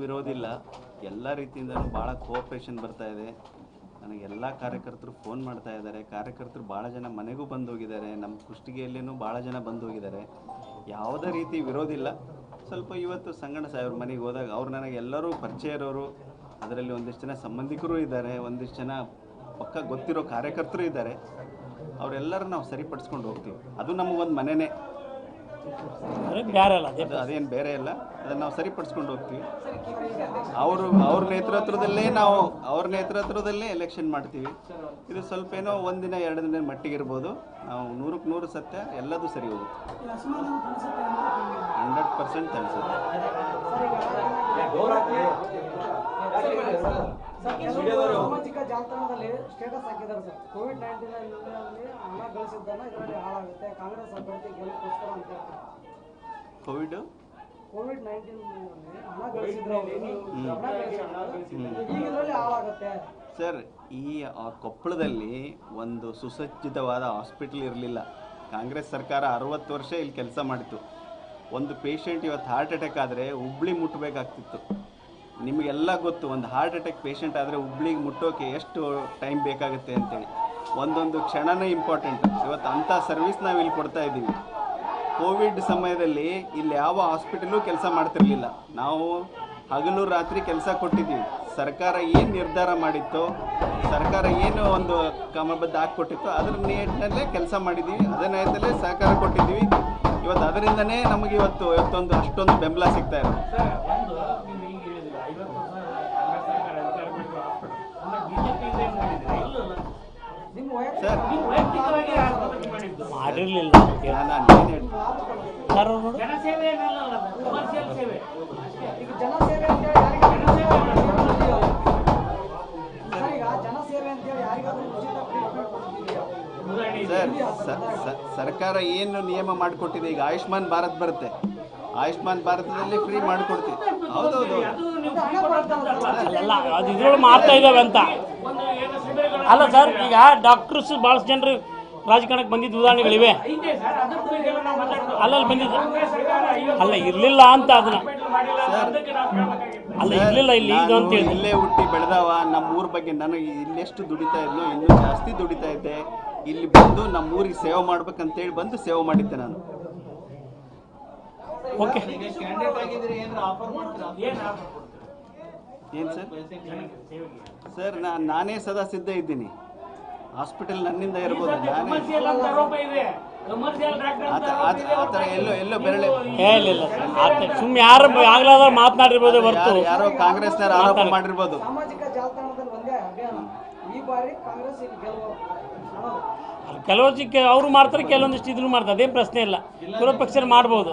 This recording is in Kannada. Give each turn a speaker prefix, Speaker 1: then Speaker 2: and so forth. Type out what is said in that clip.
Speaker 1: ವಿರೋಧ ಇಲ್ಲ ಎಲ್ಲ ರೀತಿಯಿಂದ ಭಾಳ ಕೋಆಪ್ರೇಷನ್ ಬರ್ತಾ ಇದೆ. ನನಗೆ ಎಲ್ಲ ಕಾರ್ಯಕರ್ತರು ಫೋನ್ ಮಾಡ್ತಾ ಇದ್ದಾರೆ. ಕಾರ್ಯಕರ್ತರು ಭಾಳ ಜನ ಮನೆಗೂ ಬಂದು ಹೋಗಿದ್ದಾರೆ ನಮ್ಮ ಕುಷ್ಟಗಿಯಲ್ಲಿನೂ ಭಾಳ ಜನ ಬಂದು ಹೋಗಿದ್ದಾರೆ ಯಾವುದೇ ರೀತಿ ವಿರೋಧ ಇಲ್ಲ. ಸ್ವಲ್ಪ ಇವತ್ತು ಸಂಗಣ್ಣ ಸಾಹೇಬ್ರ ಮನೆಗೆ ಹೋದಾಗ ಅವ್ರು ನನಗೆ ಎಲ್ಲರೂ ಪರಿಚಯ ಇರೋರು, ಅದರಲ್ಲಿ ಒಂದಿಷ್ಟು ಜನ ಸಂಬಂಧಿಕರು ಇದ್ದಾರೆ, ಒಂದಿಷ್ಟು ಜನ ಪಕ್ಕ ಗೊತ್ತಿರೋ ಕಾರ್ಯಕರ್ತರು ಇದ್ದಾರೆ. ಅವರೆಲ್ಲರೂ ನಾವು ಸರಿಪಡಿಸ್ಕೊಂಡು ಹೋಗ್ತೀವಿ. ಅದು ನಮಗೊಂದು ಮನೆಯೇ ಅದೇನು ಬೇರೆ ಇಲ್ಲ. ಅದನ್ನು ನಾವು ಸರಿಪಡಿಸ್ಕೊಂಡು ಹೋಗ್ತೀವಿ. ಅವರು, ಅವ್ರ ನೇತೃತ್ವದಲ್ಲೇ ನಾವು, ಅವ್ರ ನೇತೃತ್ವದಲ್ಲೇ ಎಲೆಕ್ಷನ್ ಮಾಡ್ತೀವಿ. ಇದು ಸ್ವಲ್ಪ ಏನೋ ಒಂದಿನ ಎರಡು ದಿನ ಮಟ್ಟಿಗೆ ಇರ್ಬೋದು. ನಾವು ನೂರಕ್ಕೆ ನೂರು ಸತ್ಯ, ಎಲ್ಲದೂ ಸರಿ ಹೋಗುತ್ತೆ. ಹಂಡ್ರೆಡ್ ಪರ್ಸೆಂಟ್ ಅನಿಸುತ್ತೆ.
Speaker 2: ಸಾಮಾಜಿಕ ಜಾಲತಾಣದಲ್ಲಿ ಸ್ಟೇಟಸ್ ಹಾಕಿದ್ದಾರೆ ಸರ್. ಕೋವಿಡ್ ನೈನ್ಟೀನ್ ಅಲ್ಲಿ ಹಣ ಗಳಿಸಿದ್ದನ್ನ ಇದರಲ್ಲಿ ಹಾಳಾಗುತ್ತೆ. ಕಾಂಗ್ರೆಸ್ ಅಭ್ಯರ್ಥಿ ಗೆಲ್ಲಕ್ಕೋಸ್ಕರ ಅಂತ
Speaker 1: ಕೋವಿಡ್
Speaker 2: ಕೋವಿಡ್ ನೈನ್ಟೀನ್ ಹಣ ಗಳಿಸಿದ್ರು ಇದರಲ್ಲಿ ಹಾಳಾಗುತ್ತೆ.
Speaker 1: ಸರ್ ಈ ಆ ಕೊಪ್ಪಳದಲ್ಲಿ ಒಂದು ಸುಸಜ್ಜಿತವಾದ ಹಾಸ್ಪಿಟಲ್ ಇರಲಿಲ್ಲ. ಕಾಂಗ್ರೆಸ್ ಸರ್ಕಾರ ಅರವತ್ತು ವರ್ಷ ಇಲ್ಲಿ ಕೆಲಸ ಮಾಡಿತು ಒಂದು ಪೇಷಂಟ್ ಇವತ್ತು ಹಾರ್ಟ್ ಅಟ್ಯಾಕ್ ಆದರೆ ಹುಬ್ಳಿ ಮುಟ್ಟಬೇಕಾಗ್ತಿತ್ತು ನಿಮಗೆಲ್ಲ ಗೊತ್ತು, ಒಂದು ಹಾರ್ಟ್ ಅಟ್ಯಾಕ್ ಪೇಷಂಟ್ ಆದರೆ ಹುಬ್ಳಿಗೆ ಮುಟ್ಟೋಕೆ ಎಷ್ಟು ಟೈಮ್ ಬೇಕಾಗುತ್ತೆ ಅಂತೇಳಿ. ಒಂದೊಂದು ಕ್ಷಣನೇ ಇಂಪಾರ್ಟೆಂಟ್ ಇವತ್ತು ಅಂಥ ಸರ್ವಿಸ್ ನಾವು ಇಲ್ಲಿ ಕೊಡ್ತಾ ಇದ್ದೀವಿ. ಕೋವಿಡ್ ಸಮಯದಲ್ಲಿ ಇಲ್ಲಿ ಯಾವ ಹಾಸ್ಪಿಟಲು ಕೆಲಸ ಮಾಡ್ತಿರಲಿಲ್ಲ. ನಾವು ಹಗಲು ರಾತ್ರಿ ಕೆಲಸ ಕೊಟ್ಟಿದ್ದೀವಿ. ಸರ್ಕಾರ ಏನು ನಿರ್ಧಾರ ಮಾಡಿತ್ತು, ಸರ್ಕಾರ ಏನು ಒಂದು ಕ್ರಮಬದ್ಧ ಹಾಕ್ಕೊಟ್ಟಿತ್ತು ಅದ್ರ ನಿಟ್ಟಿನಲ್ಲೇ ಕೆಲಸ ಮಾಡಿದ್ದೀವಿ. ಅದನ್ನೇ ಸಹಕಾರ ಕೊಟ್ಟಿದ್ದೀವಿ. ಇವತ್ತು ಅದರಿಂದನೇ ನಮಗೆ ಇವತ್ತು, ಇವತ್ತೊಂದು ಅಷ್ಟೊಂದು ಬೆಂಬಲ ಸಿಗ್ತಾ ಇದೆ. ಸರ್.
Speaker 3: ಮಾಡಿರ್ಲಿಲ್ಲ. ಸರ್ ಅವ್ರು
Speaker 2: ಜನಸೇವೆ ಜನಸೇವೆ
Speaker 1: ಸರ್ಕಾರ ಏನು ನಿಯಮ ಮಾಡಿಕೊಟ್ಟಿದೆ ಈಗ ಆಯುಷ್ಮಾನ್ ಭಾರತ್ ಬರುತ್ತೆ. ಆಯುಷ್ಮಾನ್ ಭಾರತದಲ್ಲಿ ಫ್ರೀ ಮಾಡಿಕೊಡ್ತೀವಿ. ಹೌದೌದು
Speaker 3: ಮಾಡ್ತಾ ಇದ್ದಾವೆ ಅಂತ. ಅಲ್ಲ ಸರ್ ಈಗ ಡಾಕ್ಟರ್ಸ್ ಭಾಳಷ್ಟು ಜನರು ರಾಜಕಾರಣಕ್ಕೆ ಬಂದಿದ್ದ ಉದಾಹರಣೆಗಳಿವೆ. ಅಲ್ಲಲ್ಲಿ ಬಂದಿದ್ದ ಅಲ್ಲ ಇರಲಿಲ್ಲ ಅಂತ ಅದನ್ನ. ಅಲ್ಲ ಇರಲಿಲ್ಲ ಇಲ್ಲಿ ಇದು ಅಂತ ಹೇಳಿ.
Speaker 1: ಇಲ್ಲೇ ಹುಟ್ಟಿ ಬೆಳೆದವ ನಮ್ಮ ಊರ ಬಗ್ಗೆ ನಾನು ಇಲ್ಲೆಷ್ಟು ದುಡಿತಾ ಇದ್ನೋ ಇನ್ನೂ ಜಾಸ್ತಿ ದುಡಿತಾ ಇದ್ದೆ. ಇಲ್ಲಿ ಬಂದು ನಮ್ಮ ಊರಿಗೆ ಸೇವೆ ಮಾಡ್ಬೇಕಂತೇಳಿ ಬಂದು ಸೇವೆ ಮಾಡಿದ್ದೆ ನಾನು.
Speaker 3: ಓಕೆ.
Speaker 1: ಏನು ಸರ್? ಸರ್ ನಾನು ನಾನೇ ಸದಾ ಸಿದ್ಧ ಇದ್ದೀನಿ. ಹಾಸ್ಪಿಟಲ್ ನನ್ನಿಂದ ಇರ್ಬೋದು ನಾನೇ. ಆ ಥರ ಆ ಥರ- ಎಲ್ಲೋ ಎಲ್ಲೋ ಬೆರಳೆ.
Speaker 3: ಏ ಇಲ್ಲ ಇಲ್ಲ ಸುಮ್ಮನೆ ಯಾರು ಆಗ್ಲಾದ್ರೆ ಮಾತನಾಡಿರ್ಬೋದು ಹೊರತು.
Speaker 1: ಯಾರೋ- ಕಾಂಗ್ರೆಸ್ನವ್ರು ಆರೋಪ ಮಾಡಿರ್ಬೋದು.
Speaker 3: ಕೆಲವೊಂದಿಕ್ಕೆ ಅವರು ಮಾಡ್ತಾರೆ ಕೆಲವೊಂದಿಷ್ಟು ಇದ್ರು ಮಾಡ್ತಾರೆ. ಅದೇನು ಪ್ರಶ್ನೆ ಇಲ್ಲ. ವಿರೋಧ ಪಕ್ಷ ಮಾಡ್ಬೋದು.